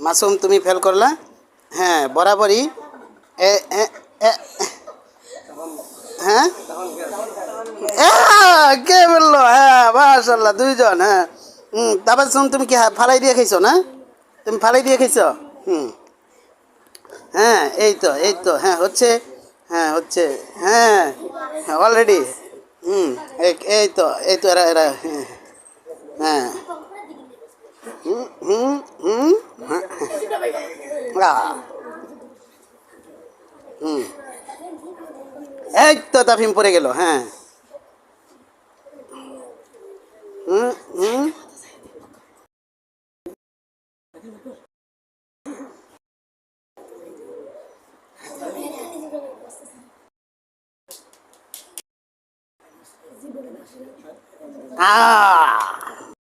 মাসুম, তুমি ফেল করলা? হ্যাঁ বরাবরই। হ্যাঁ? কে বলল? হ্যাঁ মাশাল্লাহ দুইজন হ্যাঁ। হুম, তারপর শুন তুমি কি ফালাই দিয়ে খাইছো না? তুমি ফালাই দিয়ে খাইছো? হুম। হ্যাঁ এই তো এই তো হ্যাঁ হচ্ছে হ্যাঁ হচ্ছে হ্যাঁ হ্যাঁ অলরেডি হুম, এই- এই তো এই তো, এরা এরা হ্যাঁ। হুম হুম হুম এই তো তাফিম পড়ে গেল হ্যাঁ। হুম হুম। আহ।